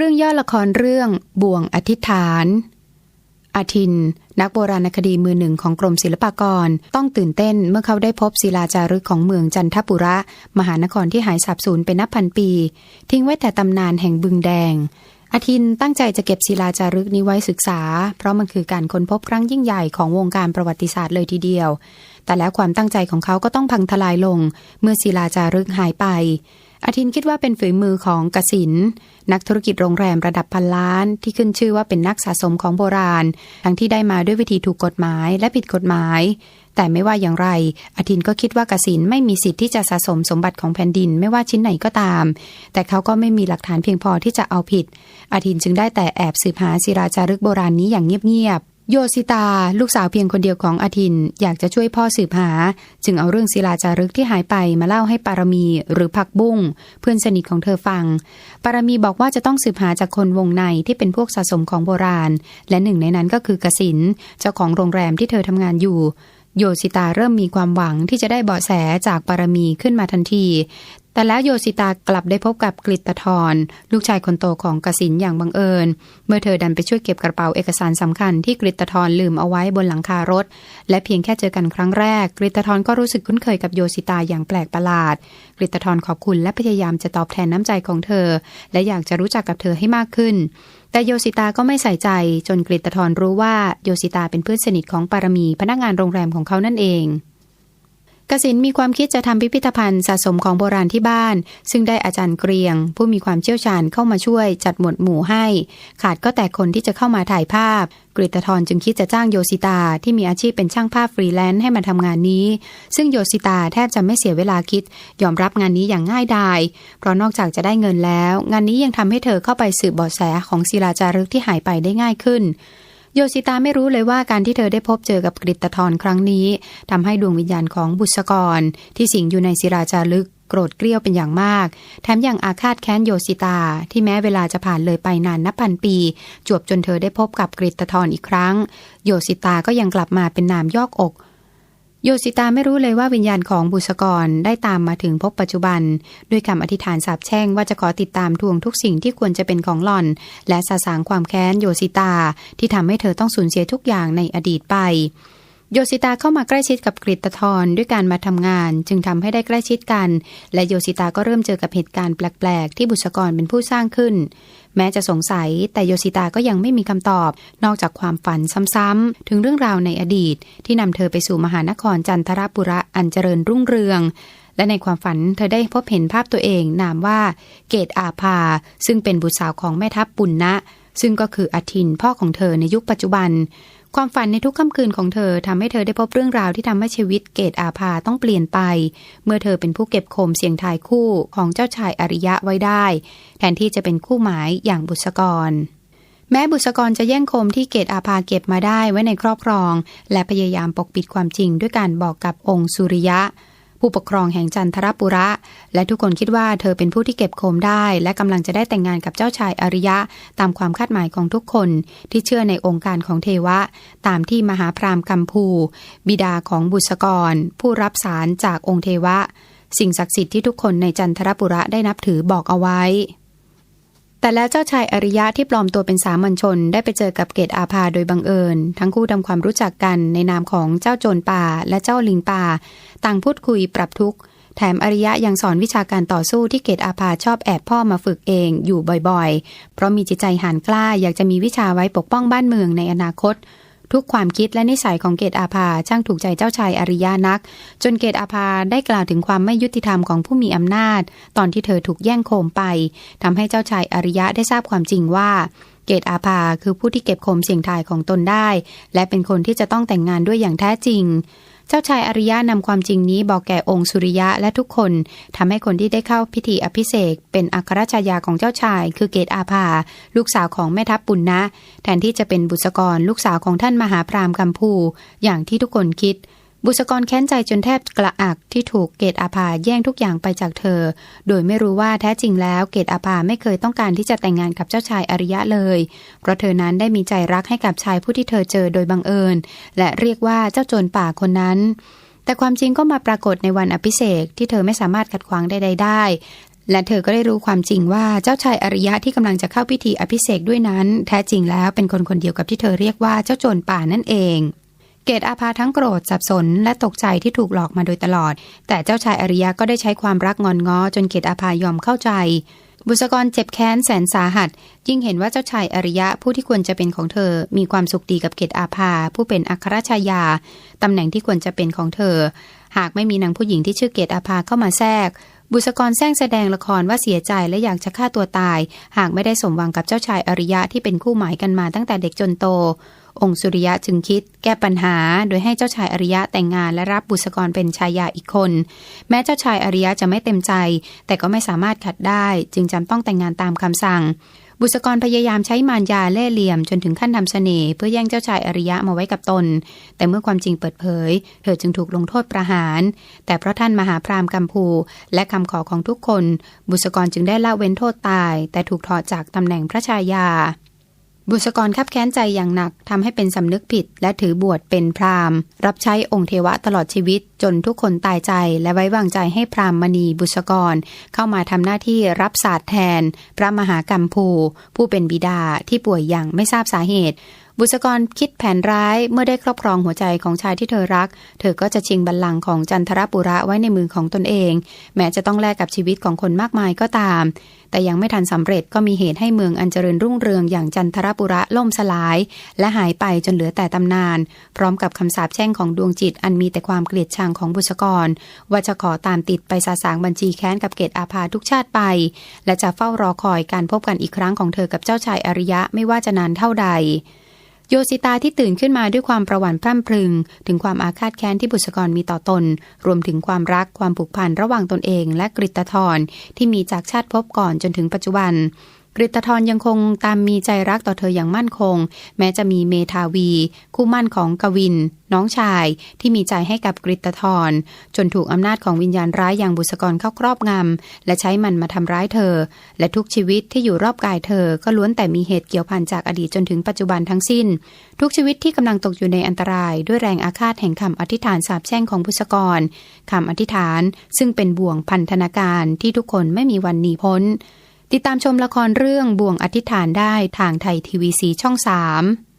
รื่องย่อละครเรื่องบ่วงอธิษฐาน อาทิน นักโบราณคดีมือหนึ่งของกรมศิลปากรต้องตื่นเต้นเมื่อเขาได้พบศิลาจารึกของเมืองจันทบุระ มหานครที่หายสับสูญเป็นนับพันปี ทิ้งไว้แต่ตำนานแห่งบึงแดง อาทินตั้งใจจะเก็บศิลาจารึกนี้ไว้ศึกษา เพราะมันคือการค้นพบครั้งยิ่งใหญ่ของวงการประวัติศาสตร์เลยทีเดียว แต่แล้วความตั้งใจของเขาก็ต้องพังทลายลง เมื่อศิลาจารึกหายไป อาทินคิดว่าเป็นฝีมือของกสิน นักธุรกิจโรงแรมระดับพันล้าน ที่ขึ้นชื่อว่าเป็นนักสะสมของโบราณ ทั้งที่ได้มาด้วยวิธีถูกกฎหมายและผิดกฎหมาย แต่ไม่ว่าอย่างไร อาทินก็คิดว่ากสินไม่มีสิทธิ์ที่จะสะสมสมบัติของแผ่นดินไม่ว่าชิ้นไหนก็ตาม แต่เขาก็ไม่มีหลักฐานเพียงพอที่จะเอาผิด อาทินจึงได้แต่แอบสืบหาศิราจารึกโบราณนี้อย่างเงียบ โยสิตา ลูกสาวเพียงคนเดียวของอาทิน อยากจะช่วยพ่อสืบหา จึงเอาเรื่องศิลาจารึกที่หายไปมาเล่าให้ปารมีหรือพักบุ้งเพื่อนสนิทของเธอฟัง ปารมีบอกว่าจะต้องสืบหาจากคนวงในที่เป็นพวกสะสมของโบราณ และหนึ่งในนั้นก็คือกสินเจ้าของโรงแรมที่เธอทำงานอยู่โยสิตาเริ่มมีความหวังที่จะได้เบาะแสจากปารมีขึ้นมาทันทีแต่แล้วโยสิตากลับได้พบกับกฤตทรลูกชายคนโตของกสินอย่างบังเอิญ เมื่อเธอดันไปช่วยเก็บกระเป๋าเอกสารสำคัญที่กฤตทรลืมเอาไว้บนหลังคารถ และเพียงแค่เจอกันครั้งแรกกฤตทรก็รู้สึกคุ้นเคยกับโยสิตาอย่างแปลกประหลาดกฤตทรขอบคุณและพยายามจะตอบแทนน้ำใจของเธอ และอยากจะรู้จักกับเธอให้มากขึ้น แต่โยสิตาก็ไม่ใส่ใจ จนกฤตทรรู้ว่าโยสิตาเป็นเพื่อนสนิทของปารมีพนักงานโรงแรมของเขานั่นเอง กสินมีความคิดจะทำพิพิธภัณฑ์สะสมของโบราณที่บ้าน ซึ่งได้อาจารย์เกรียง ผู้มีความเชี่ยวชาญเข้ามาช่วยจัดหมวดหมู่ให้ ขาดก็แต่คนที่จะเข้ามาถ่ายภาพกฤตทรจึงคิดจะจ้างโยสิตาที่มีอาชีพเป็นช่างภาพฟรีแลนซ์ให้มาทำงานนี้ ซึ่งโยสิตาแทบจะไม่เสียเวลาคิด ยอมรับงานนี้อย่างง่ายดาย เพราะนอกจากจะได้เงินแล้ว งานนี้ยังทำให้เธอเข้าไปสืบเบาะแสของศิลาจารึกที่หายไปได้ง่ายขึ้น โยชิตาไม่รู้เลยว่าการที่เธอได้พบเจอกับกริตทรครั้งนี้ทำให้ดวงวิญญาณของบุษกร ที่สิงอยู่ในศิราจารึกโกรธเกรี้ยวเป็นอย่างมาก แถมยังอาฆาตแค้นโยสิตา ที่แม้เวลาจะผ่านเลยไปนานนับพันปี จวบจนเธอได้พบกับกริตทรอีกครั้ง โยสิตาก็ยังกลับมาเป็นนามยอกอก โยสิตาไม่รู้เลยว่าวิญญาณของบุษกรได้ตามมาถึงพบปัจจุบัน ด้วยคำอธิษฐานสาบแช่งว่าจะขอติดตามทวงทุกสิ่งที่ควรจะเป็นของหล่อน และสาสางความแค้นโยสิตาที่ทำให้เธอต้องสูญเสียทุกอย่างในอดีตไป โยสิตาเข้ามาใกล้ชิดกับกฤตทรด้วยการมาทำงาน จึงทำให้ได้ใกล้ชิดกัน และโยสิตาก็เริ่มเจอกับเหตุการณ์แปลกๆ ที่บุษกรเป็นผู้สร้างขึ้น แม้จะสงสัยแต่โยสิตาก็ยังไม่มีคำตอบ นอกจากความฝันซ้ำๆ ถึงเรื่องราวในอดีต ที่นำเธอไปสู่มหานครจันทรปุระอันเจริญรุ่งเรือง และในความฝันเธอได้พบเห็นภาพตัวเองนามว่า เกตอาภา ซึ่งเป็นบุตรสาวของแม่ทัพปุณณะซึ่งก็คืออทินพ่อของเธอในยุคปัจจุบัน ความฝันในทุกค่ำคืนของเธอทำให้เธอได้พบเรื่องราวที่ทำให้ชีวิตเกตอาภาต้องเปลี่ยนไป เมื่อเธอเป็นผู้เก็บโคมเสียงทายคู่ของเจ้าชายอริยะไว้ได้ แทนที่จะเป็นคู่หมายอย่างบุษกร แม้บุษกรจะแย่งโคมที่เกตอาภาเก็บมาได้ไว้ในครอบครอง และพยายามปกปิดความจริงด้วยการบอกกับองค์สุริยะ ผู้ปกครองแห่งจันทรปุระ และทุกคนคิดว่าเธอเป็นผู้ที่เก็บโคมได้ และกำลังจะได้แต่งงานกับเจ้าชายอริยะ ตามความคาดหมายของทุกคนที่เชื่อในองค์การของเทวะ ตามที่มหาพรามกัมพู บิดาของบุษกร ผู้รับสารจากองค์เทวะ สิ่งศักดิ์สิทธิ์ที่ทุกคนในจันทรปุระได้นับถือบอกเอาไว้ แต่แล้วเจ้าชายอริยะที่ปลอมตัวเป็นสามัญชน ได้ไปเจอกับเกตอาภาโดยบังเอิญ ทั้งคู่ทำความรู้จักกันในนามของเจ้าโจรป่าและเจ้าลิงป่า ต่างพูดคุยปรับทุกข์ แถมอริยะยังสอนวิชาการต่อสู้ที่เกตอาภาชอบแอบพ่อมาฝึกเองอยู่บ่อยๆ เพราะมีจิตใจหานกล้าอยากจะมีวิชาไว้ปกป้องบ้านเมืองในอนาคต ทุกความคิดและนิสัยของเกตอาภาช่างถูกใจเจ้าชายอริยานัก จนเกตอาภาได้กล่าวถึงความไม่ยุติธรรมของผู้มีอำนาจ ตอนที่เธอถูกแย่งโคมไปทำให้เจ้าชายอริยะได้ทราบความจริงว่าเกตอาภาคือผู้ที่เก็บโคมเสียงทายของตนได้ และเป็นคนที่จะต้องแต่งงานด้วยอย่างแท้จริง เจ้าชายอริยะนำความจริงนี้บอกแก่องค์สุริยะและทุกคนทำให้คนที่ได้เข้าพิธีอภิเษกเป็นอัครชายาของเจ้าชาย คือเกตอาภา ลูกสาวของแม่ทัพปุณณะแทนที่จะเป็นบุษกรลูกสาวของท่านมหาพรามกัมพู อย่างที่ทุกคนคิด บุษกรแค้นใจจนแทบกระอักที่ถูกเกตอาภาแย่งทุกอย่างไปจากเธอ โดยไม่รู้ว่าแท้จริงแล้วเกตอาภาไม่เคยต้องการที่จะแต่งงานกับเจ้าชายอริยะเลย เพราะเธอนั้นได้มีใจรักให้กับชายผู้ที่เธอเจอโดยบังเอิญ และเรียกว่าเจ้าโจรป่าคนนั้น แต่ความจริงก็มาปรากฏในวันอภิเษกที่เธอไม่สามารถขัดขวางใดๆได้และเธอก็ได้รู้ความจริงว่าเจ้าชายอริยะที่กำลังจะเข้าพิธีอภิเษกด้วยนั้น แท้จริงแล้วเป็นคนคนเดียวกับที่เธอเรียกว่าเจ้าโจรป่านั่นเอง เกตอาภาทั้งโกรธสับสนและตกใจที่ถูกหลอกมาโดยตลอด แต่เจ้าชายอริยะก็ได้ใช้ความรักงอนง้อจนเกตอาภายอมเข้าใจ บุษกรเจ็บแค้นแสนสาหัส ยิ่งเห็นว่าเจ้าชายอริยะผู้ที่ควรจะเป็นของเธอ มีความสุขดีกับเกตอาภา ผู้เป็นอัครชายาตำแหน่งที่ควรจะเป็นของเธอ หากไม่มีนางผู้หญิงที่ชื่อเกตอาภาเข้ามาแทรกบุษกรแซงแสดงละครว่าเสียใจและอยากจะฆ่าตัวตาย หากไม่ได้สมหวังกับเจ้าชายอริยะที่เป็นคู่หมายกันมาตั้งแต่เด็กจนโต องค์สุริยะจึงคิดแก้ปัญหาโดยให้เจ้าชายอริยะแต่งงานและรับบุษกรเป็นชายาอีกคน แม้เจ้าชายอริยะจะไม่เต็มใจ แต่ก็ไม่สามารถขัดได้ จึงจำต้องแต่งงานตามคำสั่ง บุษกรพยายามใช้มารยาเล่เหลี่ยมจนถึงขั้นทำเสน่ห์เพื่อแย่งเจ้าชายอริยะมาไว้กับตน แต่เมื่อความจริงเปิดเผย เธอจึงถูกลงโทษประหาร แต่เพราะท่านมหาพรามกัมพู และคำขอของทุกคน บุษกรจึงได้ละเว้นโทษตาย แต่ถูกถอดจากตำแหน่งพระชายา บุษกรคับแค้นใจอย่างหนักทำให้เป็นสำนึกผิด และถือบวชเป็นพราหมณ์ รับใช้องค์เทวะตลอดชีวิต จนทุกคนตายใจและไว้วางใจให้พราหมณ์มณีบุษกร เข้ามาทำหน้าที่รับศาสตร์แทน พระมหากรรมภู ผู้เป็นบิดาที่ป่วยอย่างไม่ทราบสาเหตุ บุษกรคิดแผนร้ายเมื่อได้ครอบครองหัวใจของชายที่เธอรัก เธอก็จะชิงบัลลังก์ของจันทรปุระไว้ในมือของตนเอง แม้จะต้องแลกกับชีวิตของคนมากมายก็ตาม แต่ยังไม่ทันสำเร็จก็มีเหตุให้เมืองอันเจริญรุ่งเรืองอย่างจันทรปุระล่มสลาย และหายไปจนเหลือแต่ตำนาน พร้อมกับคำสาปแช่งของดวงจิตอันมีแต่ความเกลียดชังของบุษกร ว่าจะขอตามติดไปสาสางบัญชีแค้นกับเกตอาภาทุกชาติไป และจะเฝ้ารอคอยการพบกันอีกครั้งของเธอกับเจ้าชายอริยะไม่ว่าจะนานเท่าใด โยสิตาที่ตื่นขึ้นมาด้วยความประหวั่นพร่ำพรึง ถึงความอาฆาตแค้นที่บุษกรมีต่อตน รวมถึงความรักความผูกพันระหว่างตนเอง และกริตทรที่มีจากชาติพบก่อนจนถึงปัจจุบัน กริตทรยังคงตามมีใจรักต่อเธออย่างมั่นคง แม้จะมีเมทาวี คู่มั่นของกวิน น้องชายที่มีใจให้กับกริตทรจนถูกอำนาจของวิญญาณร้ายอย่างบุษกรเข้าครอบงำ และใช้มันมาทำร้ายเธอ และทุกชีวิตที่อยู่รอบกายเธอก็ล้วนแต่มีเหตุเกี่ยวพันจากอดีตจนถึงปัจจุบันทั้งสิ้น ทุกชีวิตที่กำลังตกอยู่ในอันตราย ด้วยแรงอาฆาตแห่งคำอธิษฐานสาปแช่งของบุษกรคำอธิษฐานซึ่งเป็นบ่วงพันธนาการที่ทุกคนไม่มีวันหนีพ้น ติดตามชมละครเรื่องบ่วงอธิษฐานได้ทางไทยทีวีสีช่อง 3